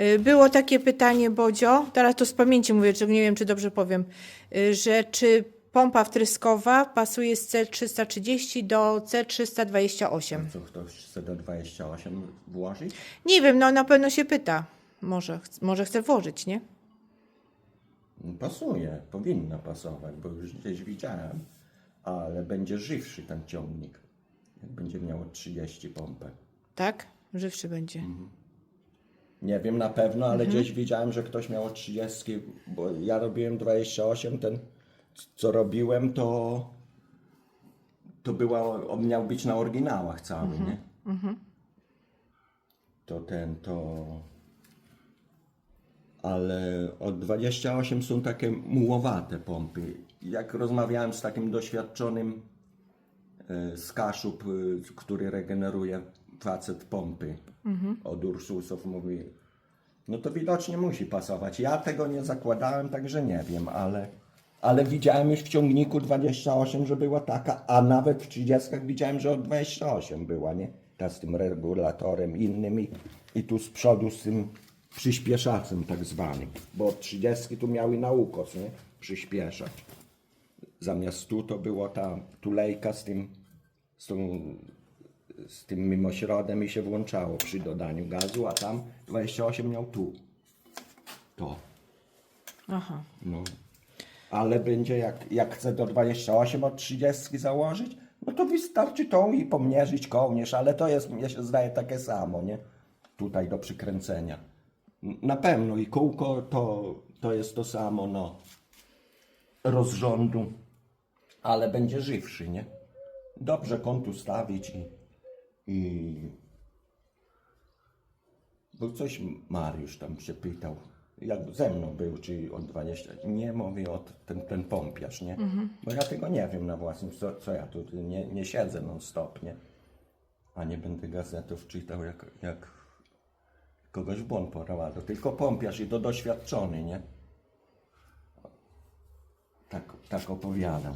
Y, Było takie pytanie, Bodzio, teraz to z pamięci mówię, czy nie wiem, czy dobrze powiem, y, że czy pompa wtryskowa pasuje z C330 do C328? Co ktoś chce do 28 włożyć? Nie wiem, no na pewno się pyta. Może, może chce włożyć, nie? Pasuje, powinna pasować, bo już gdzieś widziałem, ale będzie żywszy ten ciągnik. Jak będzie miało 30 pompek. Tak? Żywszy będzie. Nie wiem na pewno, ale gdzieś widziałem, że ktoś miał 30, bo ja robiłem 28, ten co robiłem to to była, on miał być na oryginałach cały, nie? To ten, to ale od 28 są takie mułowate pompy. Jak rozmawiałem z takim doświadczonym e, z Kaszub, e, który regeneruje facet pompy od Ursusów, mówi, no to widocznie musi pasować. Ja tego nie zakładałem, także nie wiem, ale, ale widziałem już w ciągniku 28, że była taka, a nawet w 30 widziałem, że od 28 była, nie? Ta z tym regulatorem innym i, i tu z przodu z tym przyspieszacem tak zwanym, bo od 30 tu miały na ukos, nie? Przyspieszać. Zamiast tu to było ta tulejka z tym, z tą z tym mimośrodem i się włączało przy dodaniu gazu, a tam 28 miał tu. To. Aha. No. Ale będzie jak, jak chce do 28 od 30 założyć, no to wystarczy tą i pomierzyć kołnierz, ale to jest, mnie się zdaje, takie samo, nie? Tutaj do przykręcenia. Na pewno i kółko to, to jest to samo, no. Rozrządu, ale będzie żywszy, nie? Dobrze kąt ustawić i, i bo coś Mariusz tam się pytał, jak ze mną był, czy od 20. Nie mówię o ten, ten pompiarz, nie? Bo ja tego nie wiem na własnym, co, co ja tu nie, nie siedzę non stop, nie? A nie będę gazetów czytał, jak, jak kogoś w błąd poprowadzał. Tylko pompiarz i to doświadczony, nie? Tak, tak opowiadał.